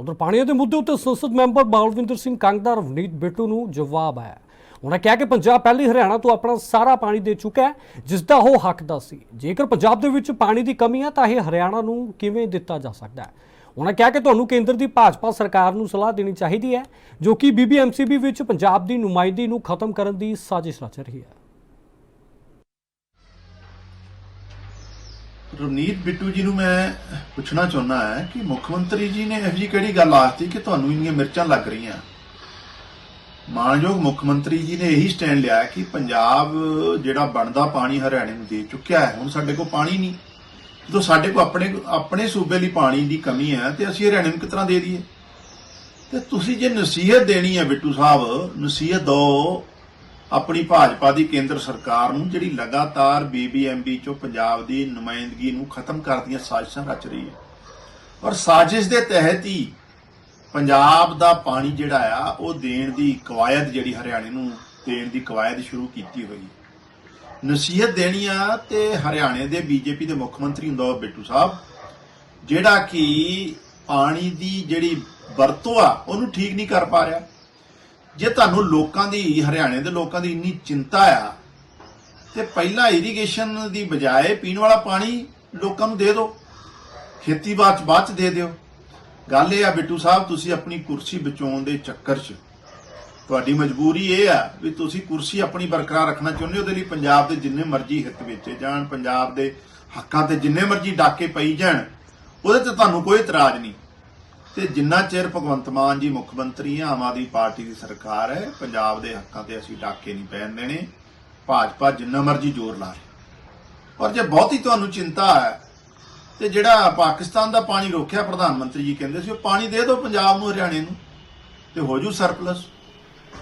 ਉਧਰ ਪਾਣੀ ਦੇ ਮੁੱਦੇ ਉੱਤੇ ਸੰਸਦ ਮੈਂਬਰ ਬਾਲਵਿੰਦਰ ਸਿੰਘ ਕੰਗ ਦਾ ਰਵਨੀਤ ਬਿੱਟੂ ਨੂੰ ਜਵਾਬ ਆਇਆ। ਉਹਨਾਂ ਕਿਹਾ ਕਿ ਪੰਜਾਬ ਪਹਿਲੀ ਹਰਿਆਣਾ ਤੋਂ ਆਪਣਾ ਸਾਰਾ ਪਾਣੀ ਦੇ ਚੁੱਕਾ ਹੈ ਜਿਸ ਦਾ ਉਹ ਹੱਕਦਾਰ ਸੀ। ਜੇਕਰ ਪੰਜਾਬ ਦੇ ਵਿੱਚ ਪਾਣੀ ਦੀ ਕਮੀ ਹੈ, ਤਾਂ ਇਹ ਹਰਿਆਣਾ ਨੂੰ ਕਿਵੇਂ ਦਿੱਤਾ ਜਾ ਸਕਦਾ ਹੈ? ਉਹਨਾਂ ਕਿਹਾ ਕਿ ਤੁਹਾਨੂੰ ਕੇਂਦਰ ਦੀ ਭਾਜਪਾ ਸਰਕਾਰ ਨੂੰ ਸਲਾਹ ਦੇਣੀ ਚਾਹੀਦੀ ਹੈ, ਜੋ ਕਿ ਬੀਬੀਐਮਸੀਬੀ ਵਿੱਚ ਪੰਜਾਬ ਦੀ ਨੁਮਾਇੰਦਗੀ ਨੂੰ ਖਤਮ ਕਰਨ ਦੀ ਸਾਜ਼ਿਸ਼ ਰਚ ਰਹੀ ਹੈ। ਰਵਨੀਤ ਬਿੱਟੂ ਜੀ ਨੂੰ ਮੈਂ ਪੁੱਛਣਾ ਚਾਹੁੰਦਾ ਹੈ ਕਿ ਮੁੱਖ ਮੰਤਰੀ ਜੀ ਨੇ ਇਹੋ ਜਿਹੀ ਕਿਹੜੀ ਗੱਲ ਆਖਤੀ ਕਿ ਤੁਹਾਨੂੰ ਇੰਨੀਆਂ ਮਿਰਚਾਂ ਲੱਗ ਰਹੀਆਂ? ਮਾਨਯੋਗ ਮੁੱਖ ਮੰਤਰੀ ਜੀ ਨੇ ਇਹੀ ਸਟੈਂਡ ਲਿਆ ਕਿ ਪੰਜਾਬ ਜਿਹੜਾ ਬਣਦਾ ਪਾਣੀ ਹਰਿਆਣੇ ਨੂੰ ਦੇ ਚੁੱਕਿਆ ਹੈ, ਹੁਣ ਸਾਡੇ ਕੋਲ ਪਾਣੀ ਨਹੀਂ। ਜਦੋਂ ਸਾਡੇ ਕੋਲ ਆਪਣੇ ਆਪਣੇ ਸੂਬੇ ਲਈ ਪਾਣੀ ਦੀ ਕਮੀ ਹੈ ਤੇ ਅਸੀਂ ਹਰਿਆਣੇ ਨੂੰ ਕਿਸ ਤਰ੍ਹਾਂ ਦੇ ਦਈਏ? ਤੇ ਤੁਸੀਂ ਜੇ ਨਸੀਹਤ ਦੇਣੀ ਹੈ ਬਿੱਟੂ ਸਾਹਿਬ, ਨਸੀਹਤ ਦਿਓ ਆਪਣੀ ਭਾਜਪਾ ਦੀ ਕੇਂਦਰ ਸਰਕਾਰ ਨੂੰ ਜਿਹੜੀ ਲਗਾਤਾਰ ਬੀਬੀਐਮਬੀ ਚੋਂ ਪੰਜਾਬ ਦੀ ਨੁਮਾਇੰਦਗੀ ਨੂੰ ਖਤਮ ਕਰਨ ਦੀਆਂ ਸਾਜ਼ਿਸ਼ਾਂ ਰਚ ਰਹੀ ਹੈ। ਔਰ ਸਾਜ਼ਿਸ਼ ਦੇ ਤਹਿਤ ਹੀ ਪੰਜਾਬ ਦਾ ਪਾਣੀ ਜਿਹੜਾ ਆ, ਉਹ ਦੇਣ ਦੀ ਕਵਾਇਦ ਜਿਹੜੀ ਹਰਿਆਣੇ ਨੂੰ ਦੇਣ ਦੀ ਕਵਾਇਦ ਸ਼ੁਰੂ ਕੀਤੀ ਹੋਈ। ਨਸੀਹਤ ਦੇਣੀ ਆ ਤੇ ਹਰਿਆਣੇ ਦੇ ਬੀਜੇਪੀ ਦੇ ਮੁੱਖ ਮੰਤਰੀ ਹੁੰਦਾ ਉਹ ਬਿੱਟੂ ਸਾਹਿਬ, ਜਿਹੜਾ ਕਿ ਪਾਣੀ ਦੀ ਜਿਹੜੀ ਵਰਤੋਂ ਆ, ਉਹਨੂੰ ਠੀਕ ਨਹੀਂ ਕਰ ਪਾ ਰਿਹਾ। ਜੇ ਤੁਹਾਨੂੰ ਲੋਕਾਂ ਦੀ, ਹਰਿਆਣੇ ਦੇ ਲੋਕਾਂ ਦੀ ਇੰਨੀ ਚਿੰਤਾ ਆ, ਤੇ ਪਹਿਲਾਂ ਇਰੀਗੇਸ਼ਨ ਦੀ ਬਜਾਏ ਪੀਣ ਵਾਲਾ ਪਾਣੀ ਲੋਕਾਂ ਨੂੰ ਦੇ ਦਿਓ। ਖੇਤੀਬਾੜੀ 'ਚ ਬਾਅਦ ਚ ਦੇ ਦਿਓ। ਗੱਲ ਇਹ ਆ, ਬਿੱਟੂ ਸਾਹਿਬ, ਤੁਸੀਂ ਆਪਣੀ ਕੁਰਸੀ ਬਚਾਉਣ ਦੇ ਚੱਕਰ 'ਚ। ਤੁਹਾਡੀ ਮਜਬੂਰੀ ਇਹ ਆ ਵੀ ਤੁਸੀਂ ਕੁਰਸੀ ਆਪਣੀ ਬਰਕਰਾਰ ਰੱਖਣਾ ਚਾਹੁੰਦੇ ਹੋ, ਉਹਦੇ ਲਈ ਪੰਜਾਬ ਦੇ ਜਿੰਨੇ ਮਰਜ਼ੀ ਹਿੱਤ ਵੇਚੇ ਜਾਣ, ਪੰਜਾਬ ਦੇ ਹੱਕਾਂ ਤੇ ਜਿੰਨੇ ਮਰਜ਼ੀ ਡਾਕੇ ਪਈ ਜਾਣ, ਉਹਦੇ ਤੇ ਤੁਹਾਨੂੰ ਕੋਈ ਇਤਰਾਜ਼ ਨਹੀਂ। ਤੇ ਜਿੰਨਾ ਚਿਰ ਭਗਵੰਤ ਮਾਨ ਜੀ ਮੁੱਖ ਮੰਤਰੀ ਆ, ਆਮ ਆਦਮੀ ਪਾਰਟੀ ਦੀ ਸਰਕਾਰ ਹੈ, ਪੰਜਾਬ ਦੇ ਹੱਕਾਂ ਤੇ ਅਸੀਂ ਡਾਕੇ ਨਹੀਂ ਪੈਣ ਦੇਣੇ, ਭਾਜਪਾ ਜਿੰਨਾ ਮਰਜ਼ੀ ਜ਼ੋਰ ਲਾ ਲੇ ਪਰ ਜੇ ਬਹੁਤੀ ਤੁਹਾਨੂੰ ਚਿੰਤਾ ਹੈ, ਤੇ ਜਿਹੜਾ ਪਾਕਿਸਤਾਨ ਦਾ ਪਾਣੀ ਰੋਕਿਆ ਪ੍ਰਧਾਨ ਮੰਤਰੀ ਜੀ ਕਹਿੰਦੇ ਸੀ, ਉਹ ਪਾਣੀ ਦੇ ਦਿਓ ਪੰਜਾਬ ਨੂੰ, ਹਰਿਆਣੇ ਨੂੰ, ਤੇ ਹੋ ਜੂ ਸਰਪਲਸ।